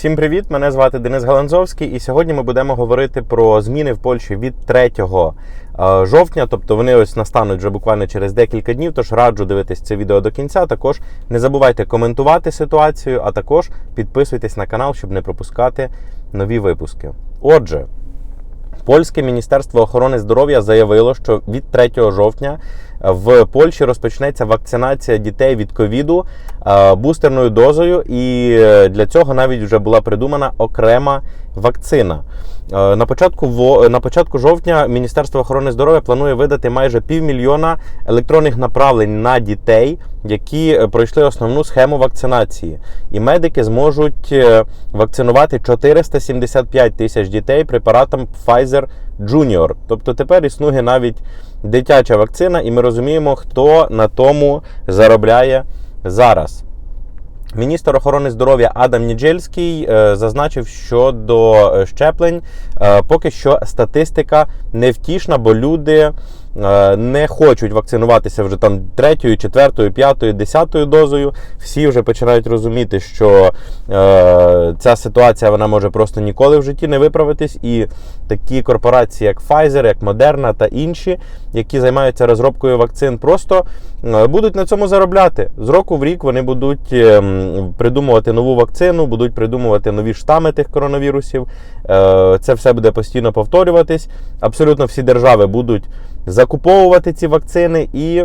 Всім привіт! Мене звати Денис Галанзовський, і сьогодні ми будемо говорити про зміни в Польщі від 3 е, жовтня. Тобто вони ось настануть вже буквально через декілька днів. Тож раджу дивитись це відео до кінця. Також не забувайте коментувати ситуацію, а також підписуйтесь на канал, щоб не пропускати нові випуски. Отже. Польське міністерство охорони здоров'я заявило, що від 3 жовтня в Польщі розпочнеться вакцинація дітей від ковіду е, бустерною дозою, і е, для цього навіть вже була придумана окрема вакцина. Е, На початку на початку жовтня Міністерство охорони здоров'я планує видати майже півмільйона електронних направлень на дітей, які пройшли основну схему вакцинації. І медики зможуть вакцинувати 475 тисяч дітей препаратом Pfizer Junior. Тобто тепер існує навіть дитяча вакцина, і ми розуміємо, хто на тому заробляє зараз. Міністр охорони здоров'я Адам Ніджельський е, зазначив, що до е, щеплень е, поки що статистика невтішна, бо люди не хочуть вакцинуватися вже там третьою, четвертою, п'ятою, десятою дозою. Всі вже починають розуміти, що е, ця ситуація вона може просто ніколи в житті не виправитись. І такі корпорації, як Pfizer, як Moderna та інші, які займаються розробкою вакцин, просто е, будуть на цьому заробляти. З року в рік вони будуть е, придумувати нову вакцину, будуть придумувати нові штами тих коронавірусів. Е, Це все буде постійно повторюватись. Абсолютно всі держави будуть закуповувати ці вакцини і.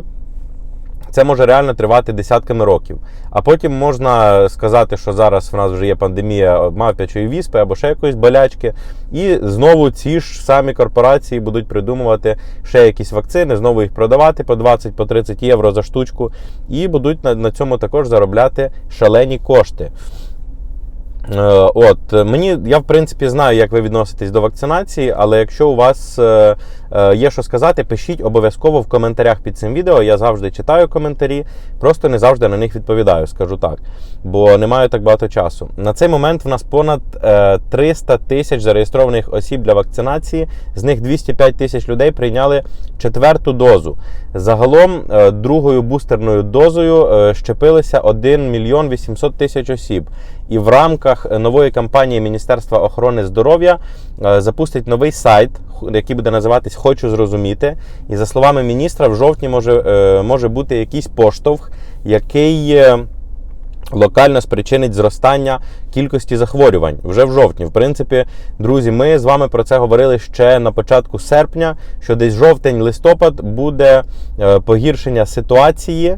Це може реально тривати десятками років. А потім можна сказати, що зараз в нас вже є пандемія мавпячої віспи або ще якоїсь болячки. І знову ці ж самі корпорації будуть придумувати ще якісь вакцини, знову їх продавати по 20 по 30 євро за штучку, і будуть на цьому також заробляти шалені кошти. Е, От мені я в принципі знаю, як ви відноситесь до вакцинації, але якщо у вас е, е, є що сказати, пишіть обов'язково в коментарях під цим відео. Я завжди читаю коментарі, просто не завжди на них відповідаю, скажу так, бо не маю так багато часу. На цей момент в нас понад е, 300 тисяч зареєстрованих осіб для вакцинації. З них 205 тисяч людей прийняли четверту дозу. Загалом е, другою бустерною дозою е, щепилися 1 мільйон 800 тисяч осіб. І в рамках нової кампанії Міністерства охорони здоров'я е, запустить новий сайт, який буде називатись Хочу зрозуміти. І за словами міністра, в жовтні може, е, може бути якийсь поштовх, який. е, Локально спричинить зростання кількості захворювань вже в жовтні. В принципі, друзі, ми з вами про це говорили ще на початку серпня, що десь жовтень-листопад буде погіршення ситуації.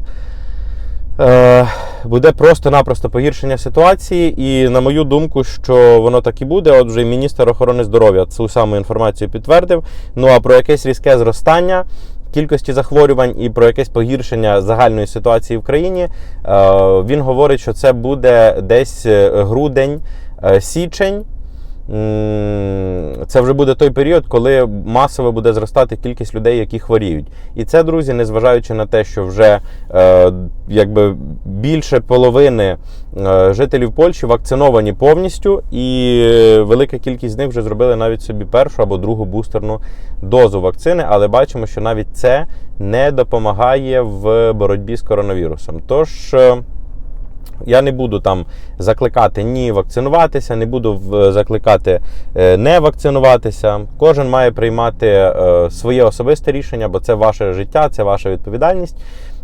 Е, буде просто-напросто погіршення ситуації, і на мою думку, що воно так і буде. От вже міністр охорони здоров'я цю саму інформацію підтвердив. Ну а про якесь різке зростання кількості захворювань і про якесь погіршення загальної ситуації в країні, е, він говорить, що це буде десь е, грудень, січень. Це вже буде той період, коли масово буде зростати кількість людей, які хворіють. І це, друзі, незважаючи на те, що вже е, якби більше половини е, жителів Польщі вакциновані повністю, і е, велика кількість з них вже зробили навіть собі першу або другу бустерну дозу вакцини. Але бачимо, що навіть це не допомагає в боротьбі з коронавірусом. Тож. Е, я не буду там закликати ні вакцинуватися, не буду закликати е, не вакцинуватися. Кожен має приймати е, своє особисте рішення, бо це ваше життя, це ваша відповідальність.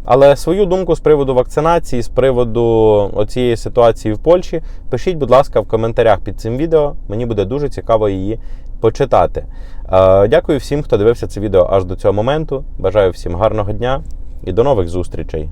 Але свою думку з приводу вакцинації, з приводу цієї ситуації в Польщі, пишіть, будь ласка, в коментарях під цим відео. Мені буде дуже цікаво її почитати. Е, Дякую всім, хто дивився це відео аж до цього моменту. Бажаю всім гарного дня і до нових зустрічей.